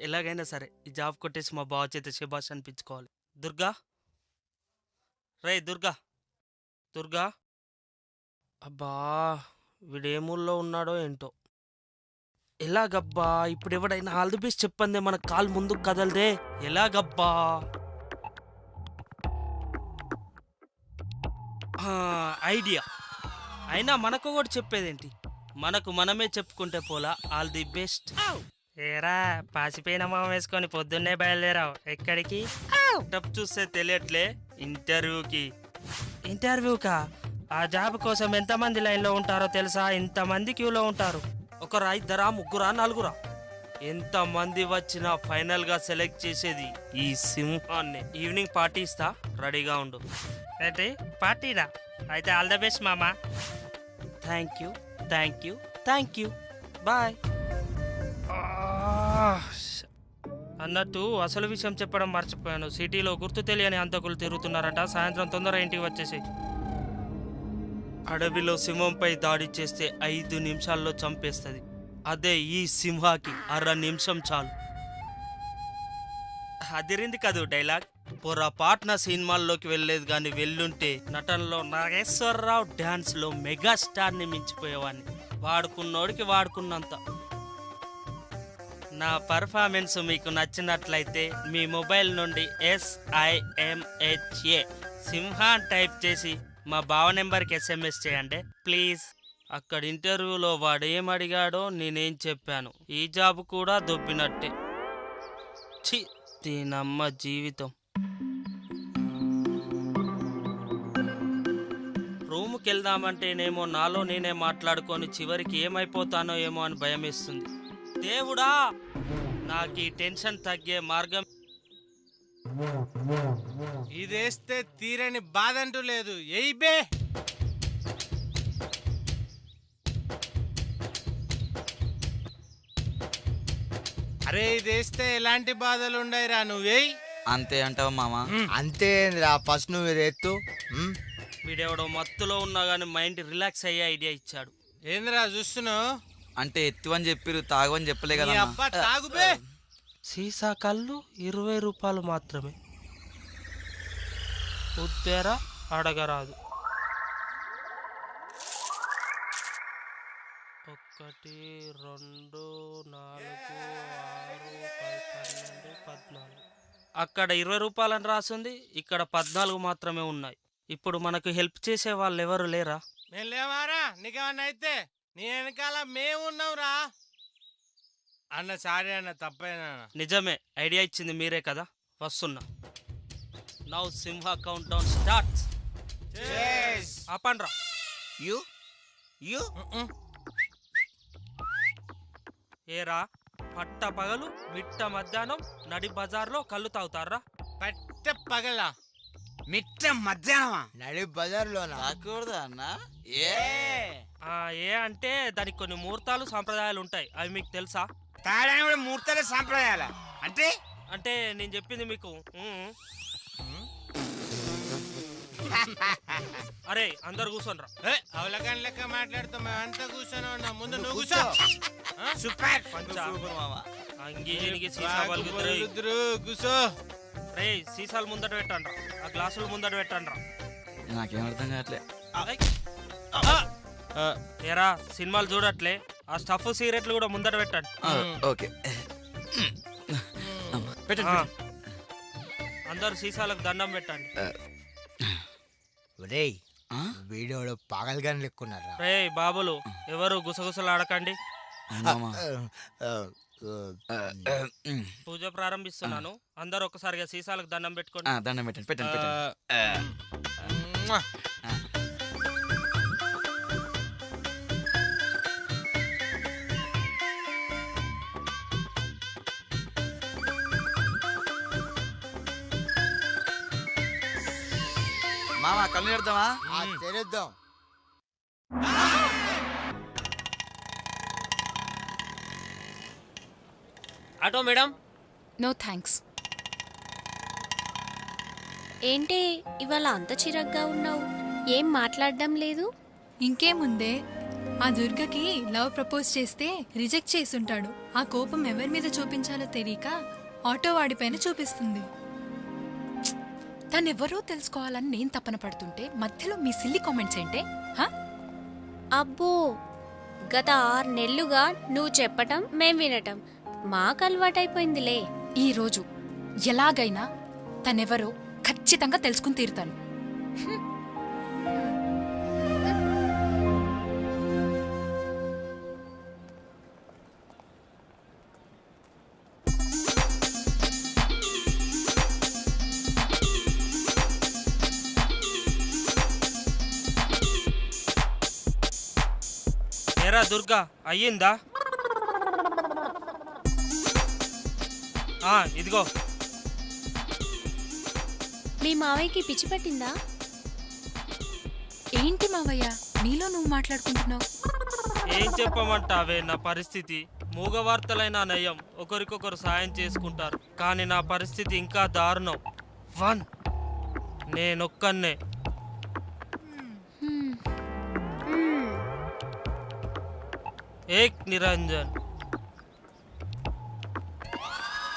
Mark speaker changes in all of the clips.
Speaker 1: ఎలాగైనా సరే ఈ జాబ్ కొట్టేసి మా బావ చేత శబాష్ అనిపించుకోవాలి. దుర్గా? రే దుర్గా! దుర్గా! అబ్బా! వీడేమూల్లో ఉన్నాడో ఏంటో? ఎలాగబ్బా? ఇప్పుడు ఎవడైనా ఆల్ ది బెస్ట్ చెప్పందే మన కాలు ముందుకు కదలదే. ఎలాగబ్బా? ఐడియా. అయినా మనకు కూడా చెప్పేదేంటి? మనకు మనమే చెప్పుకుంటే పోలా ఆల్ ది బెస్ట్. ఏరా పాసిపోయిన మొహం వేసుకొని పొద్దున్నే బయలుదేరావు. ఎక్కడికి? డబ్బు చూస్తే తెలియట్లే ఇంటర్వ్యూకి. ఇంటర్వ్యూకా? ఆ జాబ్ కోసం ఎంతమంది లైన్లో ఉంటారో తెలుసా? ఇంతమంది క్యూలో ఉంటారు. ఒకరా ఇద్దరా ముగ్గురా నలుగురా? ఎంతమంది వచ్చినా ఫైనల్గా సెలెక్ట్ చేసేది ఈ సింహాన్ని. ఈవినింగ్ పార్టీ ఇస్తా రెడీగా ఉండు. ఏంటి? పార్టీనా? అయితే ఆల్ ద బెస్ట్ మామా. Thank you thank you thank you. Bye. అన్నట్టు అసలు విషయం చెప్పడం మర్చిపోయాను. సిటీలో గుర్తు తెలియని అంతకులు తిరుగుతున్నారట. సాయంత్రం తొందర ఇంటికి వచ్చేసి. అడవిలో సింహంపై దాడి చేస్తే ఐదు నిమిషాల్లో చంపేస్తుంది. అదే ఈ సింహాకి అర నిమిషం చాలు. అదిరింది కదూ డైలాగ్? పొరపాటున సినిమాల్లోకి వెళ్ళలేదు కానీ వెళ్ళుంటే నటనలో నాగేశ్వరరావు డ్యాన్స్లో మెగాస్టార్ని మించిపోయేవాడిని. వాడుకున్నోడికి వాడుకున్నంత. నా పర్ఫార్మెన్స్ మీకు నచ్చినట్లయితే మీ మొబైల్ నుండి ఎస్ఐఎంహెచ్ఏ సింహాన్ టైప్ చేసి మా బావ నెంబర్కి ఎస్ఎంఎస్ చేయండి ప్లీజ్. అక్కడ ఇంటర్వ్యూలో వాడు ఏం అడిగాడో నేనేం చెప్పాను. ఈ జాబ్ కూడా దొబ్బినట్టే. ఛీ దీనమ్మ జీవితం. రూమ్కి వెళ్దామంటేనేమో నాలో నేనే మాట్లాడుకొని చివరికి ఏమైపోతానో ఏమో అని భయం వేస్తుంది దేవుడా నాకు ఈ టెన్షన్ తగ్గే మార్గం
Speaker 2: ఇదేస్తే తీరని బాధ అంటూ లేదు. ఎయ్ బే! అరే ఇదేస్తే ఎలాంటి బాధలు ఉండయిరా నువ్వేయ్
Speaker 3: అంతే అంటావు మామ?
Speaker 4: అంతేంద్రా ఫస్ట్ నువ్వు ఎత్తు.
Speaker 1: వీడెవడో మత్తులో ఉన్నా కానీ మైండ్ రిలాక్స్ అయ్యే ఐడియా ఇచ్చాడు.
Speaker 2: ఏందిరా చూస్తున్నావు?
Speaker 3: అంటే ఎత్తువని చెప్పిరు తాగవని చెప్పలే కదా అన్న.
Speaker 1: సీసా కళ్ళు ఇరవై రూపాయలు మాత్రమే. ఉత్తేరా అడగరాదు. ఒకటి రెండు నాలుగు ఆరు పది, పన్నెండు పద్నాలుగు. అక్కడ ఇరవై రూపాయలని రాసింది ఇక్కడ పద్నాలుగు మాత్రమే ఉన్నాయి. ఇప్పుడు మనకు హెల్ప్ చేసే వాళ్ళు ఎవరు లేరా?
Speaker 2: మేము లేవారా? నీకేమన్నా అయితే? నీ వెనకాల మేము ఉన్నాంరా అన్న సారీ అన్న తప్పైనా?
Speaker 1: నిజమే ఐడియా ఇచ్చింది మీరే కదా? వస్తున్నా. Now Simha countdown start ఆపండ్రా.
Speaker 3: యు యు
Speaker 1: ఏరా పట్ట పగలు మిట్ట మధ్యాహ్నం నడి బజార్లో కళ్ళు తాగుతారా?
Speaker 2: పట్ట పగల?
Speaker 4: మిట్ట మధ్యాహ్నమా? నడి బజార్లోనా?
Speaker 3: తాకూడదా అన్న? ఏ?
Speaker 1: ఆ, ఏ అంటే దానికి కొన్ని ముహూర్తాలు సాంప్రదాయాలు ఉంటాయి. అవి మీకు తెలుసా?
Speaker 4: తాడని కూడా మూర్తలే సాంప్రదాయాల? అంటే?
Speaker 1: అంటే నేను చెప్పింది మీకు. ఉమ్. అరే అందరు కూర్చోనరా
Speaker 2: అవలగాని లెక్క మాట్లాడుతాం మేమంతా కూర్చొని ఉన్నాం. ముందు నువ్వు కూర్చో?
Speaker 4: సూపర్.
Speaker 1: పంచా
Speaker 3: సూపర్ మామ
Speaker 1: అంగీజీనికి సీసా
Speaker 2: పలుకుతురు, కూర్చో.
Speaker 1: రే సీసాలు ముందట పెట్టండ్రా. ఆ గ్లాసులు ముందట పెట్టండ్రా.
Speaker 3: నాకేం అర్థం కావట్లే.
Speaker 1: ఏరా సినిమాలు చూడట్లే. ఆ స్టఫ్ సిగరెట్లు కూడా ముందట పెట్టండి.
Speaker 3: ఓకే. పెట్టండి.
Speaker 1: అందరు సీసాలకు దండం పెట్టండి.
Speaker 4: ఒరేయ్
Speaker 3: ఆ?
Speaker 4: వీడియోలో పాగల్గాని లెక్కున్నారా
Speaker 1: రే బాబులు ఎవరు గుసగుసలు ఆడకండి. పూజ ప్రారంభిస్తున్నాను. అందరు ఒకసారిగా సీసాలకు దండం పెట్టుకోండి
Speaker 3: దండం పెట్టండి పెట్టండి. మామ కళ్ళు పెడదామా
Speaker 4: ఆ,
Speaker 5: ఆటో మేడం.
Speaker 6: నో థ్యాంక్స్ ఏంటి ఇవాళ అంత చిరగ్గా ఉన్నావు? ఏం మాట్లాడడం లేదు?
Speaker 7: ఇంకేముందే
Speaker 5: ఆ దుర్గకి లవ్ ప్రపోజ్ చేస్తే రిజెక్ట్ చేసుంటాడు. ఆ కోపం ఎవరి మీద చూపించాలో తెలియక ఆటో వాడిపైన చూపిస్తుంది.
Speaker 6: తనెవరో తెలుసుకోవాలని నేను తపన పడుతుంటే మధ్యలో మీ సిల్లి కామెంట్స్ ఏంటే? హా?
Speaker 7: అబ్బో గత ఆరు నెలలుగా నువ్వు చెప్పటం మేం వినటం. మాకు అలవాటైపోయిందిలే
Speaker 6: ఈ రోజు ఎలాగైనా తనెవరో ఖచ్చితంగా తెలుసుకుని తీరుతాను.
Speaker 1: ఏరా దుర్గా అయ్యిందా? ఆ, ఇదిగో.
Speaker 7: మీ మావయ్యకి పిచ్చి పట్టిందా?
Speaker 6: ఏంటి మావయ్య? నీలో నువ్వు మాట్లాడుకుంటున్నావు.
Speaker 1: ఏం చెప్పమంటావే నా పరిస్థితి. మూగవార్తలైన నయం ఒకరికొకరు సాయం చేసుకుంటారు. కానీ నా పరిస్థితి ఇంకా దారుణం. వన్. నేనొక్కనే. ఏక్ నిరంజన్.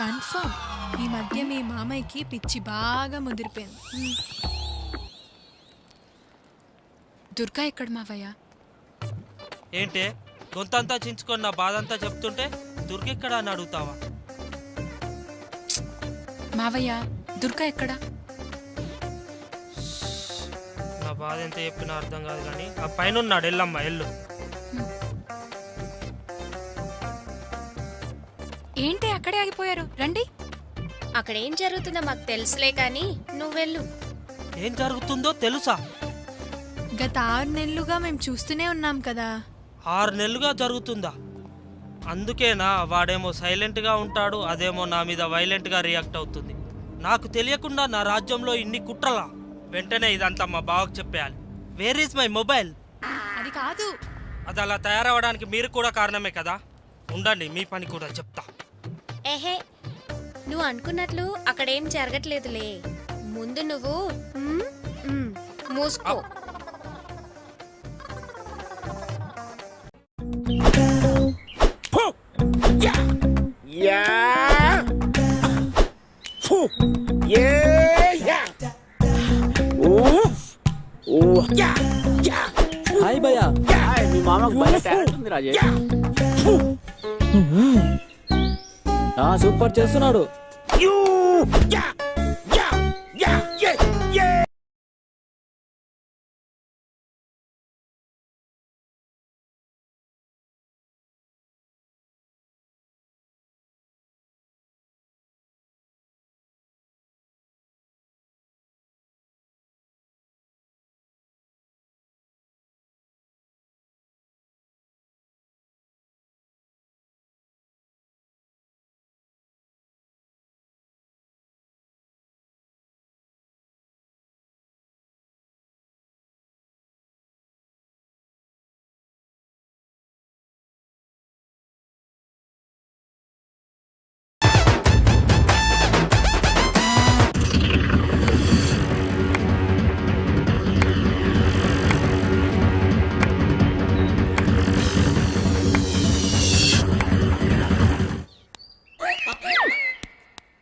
Speaker 5: కన్ఫర్మ్ ఈ మధ్య మీ మామయ్యకి పిచ్చి బాగా ముదిరిపోయింది.
Speaker 6: దుర్గా ఎక్కడ మావయ్య?
Speaker 1: ఏంటే గొంతంతా చించుకొని నా బాధంతా చెప్తుంటే దుర్గెక్కడా అని అడుగుతావా?
Speaker 6: మావయ్య దుర్గా ఎక్కడ?
Speaker 1: నా బాధ ఎంత చెప్పినా అర్థం కాదు కానీ ఆ పైన ఉన్నాడు ఎల్లమ్మ ఎల్లు.
Speaker 6: ఏంటి అక్కడే ఆగిపోయారు? రండి.
Speaker 7: అక్కడ ఏం జరుగుతుందో మాకు తెలుసులే కానీ నువ్వెళ్ళు
Speaker 1: ఏం జరుగుతుందో తెలుసా?
Speaker 5: గత ఆరు నెలలుగా మేము చూస్తూనే ఉన్నాం కదా.
Speaker 1: ఆరు నెలలుగా జరుగుతుందా? అందుకేనా వాడేమో సైలెంట్గా ఉంటాడు అదేమో నా మీద వైలెంట్గా రియాక్ట్ అవుతుంది. నాకు తెలియకుండా నా రాజ్యంలో ఇన్ని కుట్రలా వెంటనే ఇదంతా మా బావకు చెప్పేయాలి. వేర్ ఈజ్ మై మొబైల్
Speaker 5: అది కాదు.
Speaker 1: అది అలా తయారవడానికి మీరు కూడా కారణమే కదా. ఉండండి మీ పని కూడా చెప్తా.
Speaker 7: ఏహే నువ్వు అనుకున్నట్లు అక్కడేం జరగట్లేదులే ముందు నువ్వు మూసుకో
Speaker 8: Yeah. Phew. Yeah. Yeah. Oof. Ooh. Yeah. Yeah.
Speaker 9: Hi భయ్యా
Speaker 8: Yeah.
Speaker 9: మీ మామకు భలే టాలెంట్ ఉంది రాజేష్. సూపర్ చేస్తున్నాడు.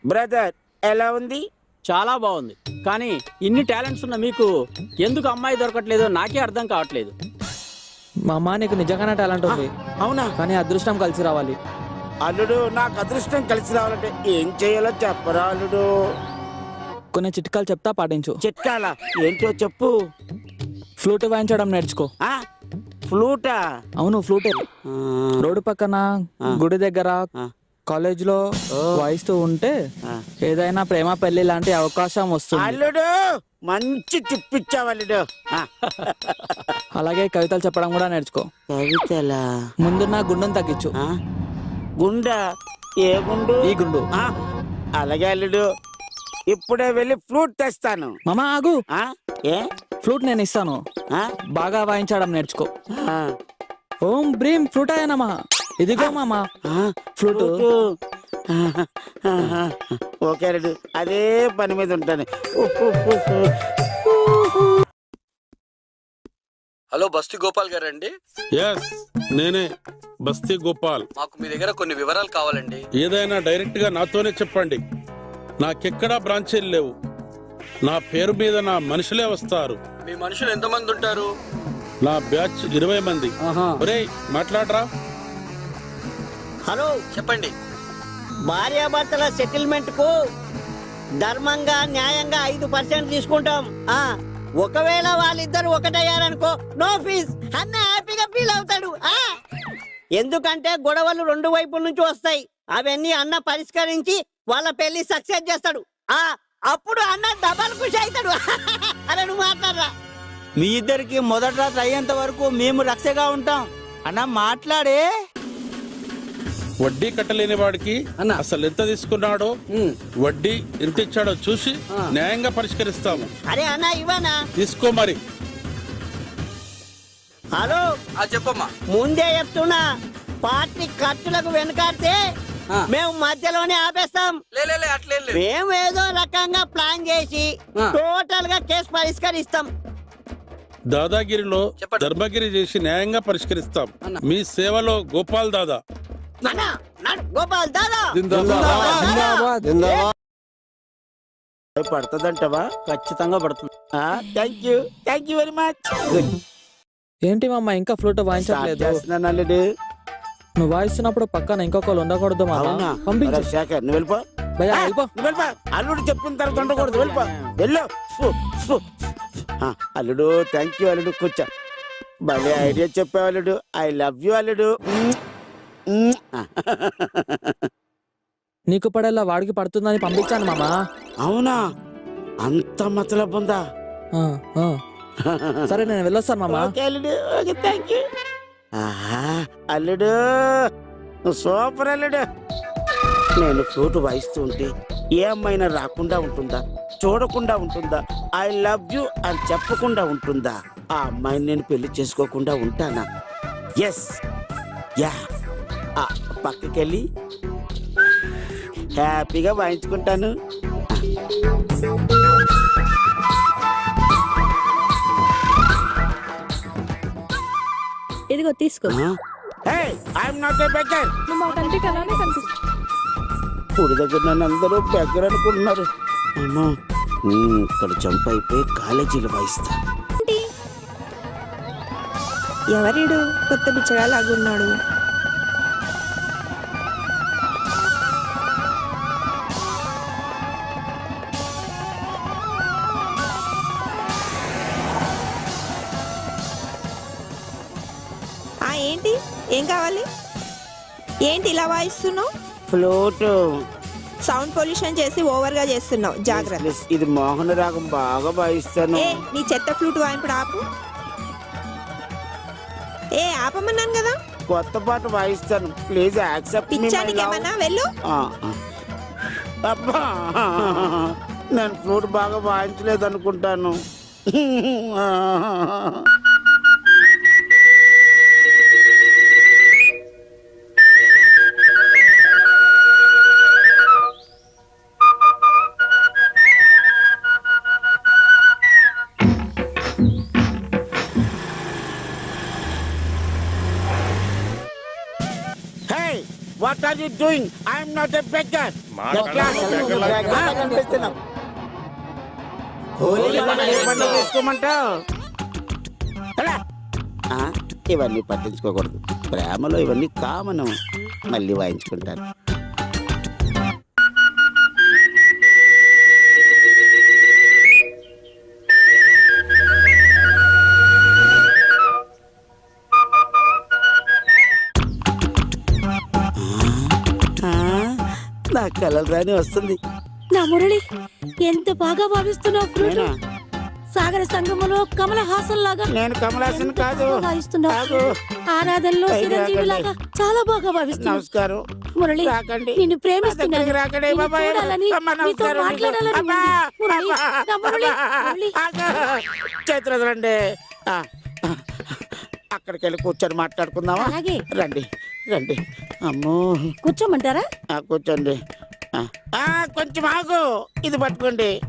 Speaker 8: బ్రదర్ ఎలా ఉంది?
Speaker 9: చాలా బాగుంది. కానీ ఇన్ని టాలెంట్స్ ఉన్న మీకు ఎందుకు అమ్మాయి దొరకట్లేదో నాకే అర్థం కావట్లేదు.
Speaker 10: మా అమ్మ నీకు నిజంగానే టాలెంట్ ఉంది.
Speaker 8: అవునా?
Speaker 10: కానీ అదృష్టం కలిసి రావాలి.
Speaker 8: అల్లుడు నాకు అదృష్టం కలిసి రావాలంటే ఏం చేయాలో చెప్పరా అల్లుడు.
Speaker 10: కొన్ని చిట్కాలు చెప్తా పాటించు.
Speaker 8: చిట్కాల? ఏంటో చెప్పు.
Speaker 10: ఫ్లూట్ వాయించడం నేర్చుకో.
Speaker 8: ఆ? ఫ్లూటా?
Speaker 10: అవును ఫ్లూటే. రోడ్డు పక్కన. గుడి దగ్గర
Speaker 8: ఆ.
Speaker 10: కాలేజ్లో
Speaker 8: ఓ.
Speaker 10: వాయిస్తూ ఉంటే. ఏదైనా ప్రేమ పెళ్ళి లాంటి అవకాశం వస్తుంది.
Speaker 8: అల్లుడు మంచి టిప్ ఇచ్చావు అల్లుడు. ఆ,
Speaker 10: అలాగే కవితలు చెప్పడం కూడా నేర్చుకో.
Speaker 8: కవితలా?
Speaker 10: ముందున్న గుండెను తగ్గించు.
Speaker 8: ఆ? గుండా? ఏ గుండు?
Speaker 10: ఈ గుండు.
Speaker 8: ఆ, అలాగే అల్లుడు ఇప్పుడే వెళ్ళి ఫ్లూట్ తెస్తాను.
Speaker 10: మామ ఆగు.
Speaker 8: ఆ? ఏ?
Speaker 10: ఫ్లూట్ నేను ఇస్తాను.
Speaker 8: ఆ?
Speaker 10: బాగా వాయించడం నేర్చుకో.
Speaker 8: ఆ,
Speaker 10: ఓం బ్రీం ఫ్లూట్ అయ్యానమ్మా ఇదిగో మామ. ఫ్లూట్.
Speaker 8: ఓకే అల్లుడు అదే పని మీద ఉంటాను.
Speaker 3: హలో బస్తి గోపాల్ గారండి?
Speaker 8: ఎస్ నేనే బస్తీ గోపాల్.
Speaker 3: మాకు మీ దగ్గర కొన్ని వివరాలు కావాలండి.
Speaker 8: ఏదైనా డైరెక్ట్గా నాతోనే చెప్పండి. నాకెక్కడా బ్రాంచీలు లేవు. నా పేరు మీద నా మనుషులే వస్తారు.
Speaker 3: మీ మనుషులు ఎంతమంది ఉంటారు?
Speaker 8: నా బ్యాచ్ ఇరవై మంది. మాట్లాడరా?
Speaker 11: హలో.
Speaker 3: చెప్పండి.
Speaker 11: భార్యాభర్తల సెటిల్మెంట్కు ధర్మంగా న్యాయంగా ఐదు పర్సెంట్ తీసుకుంటాం. ఆ ఒకవేళ వాళ్ళిద్దరు ఒకటయ్యారనుకో నో ఫీజ్. అన్న హ్యాపీగా ఫీల్ అవుతాడు. ఆ ఎందుకంటే గొడవలు రెండు వైపుల నుంచి వస్తాయి. అవన్నీ అన్న పరిష్కరించి వాళ్ళ పెళ్ళి సక్సెస్ చేస్తాడు. ఆ అప్పుడు అన్న డబల్ ఖుషి అవుతాడు. అరే నువ్వు మాట్లాడరా.
Speaker 4: మీ ఇద్దరికి మొదటి రాత్రి అయ్యేంత వరకు మేము రక్షగా ఉంటాం. అన్న మాట్లాడే
Speaker 8: వడ్డీ కట్టలేని వాడికి
Speaker 9: అన్న.
Speaker 8: అసలు ఎంత తీసుకున్నాడో. వడ్డీ ఎంత ఇచ్చాడో చూసి. న్యాయంగా పరిష్కరిస్తాము
Speaker 11: అరే అన్న ఇవ్వనా
Speaker 8: తీసుకో మరి
Speaker 11: హలో
Speaker 3: చెప్పమ్మా
Speaker 11: ముందే చెప్తున్నా పార్టీ ఖర్చులకు వెనకాడితే. మేము మధ్యలోనే ఆపేస్తాం
Speaker 3: లే లే, లే అట్లేం లేదు
Speaker 11: మేము ఏదో రకంగా ప్లాన్ చేసి. టోటల్గా కేసు పరిష్కరిస్తాం
Speaker 8: దాదాగిరిలో. ధర్మగిరి చేసి న్యాయంగా పరిష్కరిస్తాం
Speaker 9: అన్న.
Speaker 8: మీ సేవలో గోపాల్ దాదా
Speaker 11: గోపాల్ దాదా!
Speaker 8: పడుతుందంటవా?
Speaker 9: ఖచ్చితంగా పడుతుంది.
Speaker 8: Thank you thank you very much
Speaker 10: ఏంటి మామ ఇంకా ఫ్లూట్ వాయించట్లేదు? నువ్వు వాయిస్తున్నప్పుడు పక్కన ఇంకొకరు ఉండకూడదు పంపించు.
Speaker 8: శేఖర్ నువ్వు వెళ్ళిపో.
Speaker 10: భయ్యా వెళ్ళిపో.
Speaker 8: నువ్వు వెళ్ళిపో. అల్లుడు చెప్పిన తర్వాత ఉండకూడదు వెళ్ళిపో. వెళ్ళు. అల్లుడు థ్యాంక్ యూ అల్లుడు కూర్చో. భలే ఐడియా చెప్పావు అల్లుడు. ఐ లవ్ యూ అల్లుడు.
Speaker 10: నీకు పడేలా వాడికి పడుతుందని పంపించాను మామ.
Speaker 8: అవునా? అంత మతలబ్ ఉందా?
Speaker 10: ఆ, ఆ. సరే నేను వెళ్ళొస్తాను మామ.
Speaker 8: అల్లుడు. సూపర్ అల్లుడు. నేను ఫ్లూట్ వాయిస్తూ ఉంటే ఏ అమ్మాయినా రాకుండా ఉంటుందా? చూడకుండా ఉంటుందా? ఐ లవ్ యు అని చెప్పకుండా ఉంటుందా? ఆ అమ్మాయిని నేను పెళ్ళి చేసుకోకుండా ఉంటానా? ఎస్ యా పక్కకెళ్ళి హ్యాపీగా వాయించుకుంటాను.
Speaker 7: ఇదిగో తీసుకో.
Speaker 8: ఇప్పుడు దగ్గర నన్ను అందరూ బెగ్గర్ అనుకుంటున్నారు. అమ్మా ఇక్కడ జంప్ అయిపోయి కాలేజీలు వాయిస్తా.
Speaker 7: ఎవరిడు? కొత్త బిచ్చగాలాగున్నాడు ఆ వాయిస్తున్నావు
Speaker 8: ఫ్లూట్.
Speaker 7: సౌండ్ పొల్యూషన్ చేసి ఓవర్గా చేస్తున్నావు జాగ్రత్త.
Speaker 8: ఇది మోహన రాగం బాగా వాయిస్తాను.
Speaker 7: ఏ నీ చెత్త ఫ్లూట్ వాయింపుడు ఆపు. ఏ ఆపమన్నాను కదా.
Speaker 8: కొత్త పాట వాయిస్తాను. ప్లీజ్ యాక్సెప్ట్
Speaker 7: పిచ్చానికి ఏమన్నా వెళ్ళు.
Speaker 8: అబ్బా నేను ఫ్లూట్ బాగా వాయించలేదు అనుకుంటాను what are you doing? I am not a beggar. కనిపిస్తున్నాం Holi పండుగ ఏ పండుగ చేసుకోమంటావు ఇవన్నీ పట్టించుకోకూడదు. ప్రేమలో ఇవన్నీ కామన్. మళ్ళీ వాయించుకుంటారు కలలు రాని వస్తుంది
Speaker 7: నా మురళి ఎంత బాగా భావిస్తున్నావు? సాగర సంగమంలో కమల హాసన్ లాగా
Speaker 8: నేను కమలాసన్ కాదు
Speaker 7: భావిస్తున్నావు. ఆరాధనలో చిరంజీవి. లాగా చాలా బాగా భావిస్తున్నావు
Speaker 8: నమస్కారం
Speaker 7: మురళి
Speaker 8: రాకండి
Speaker 7: నిన్ను ప్రేమిస్తున్నాను
Speaker 8: రాకండి బాబాయ్. మీకు.
Speaker 7: మాట్లాడాలని. మురళి, మురళి.
Speaker 8: చేతులు వదలండి. అక్కడికి వెళ్ళి కూర్చొని మాట్లాడుకుందామా? రండి రండి. అమ్మో.
Speaker 7: కూర్చోమంటారా?
Speaker 8: ఆ, కూర్చోండి. ఆ, కొంచెం ఆగు. ఇది పట్టుకోండి.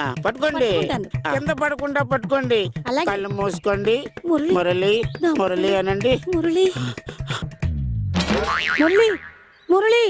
Speaker 8: ఆ, పట్టుకోండి. కింద పడకుండా పట్టుకోండి. కళ్ళు మూసుకోండి.
Speaker 7: మురళి.
Speaker 8: మురళి
Speaker 7: మురళి.
Speaker 8: మురళి. అనండి.
Speaker 7: మురళి. మురళి. మురళి.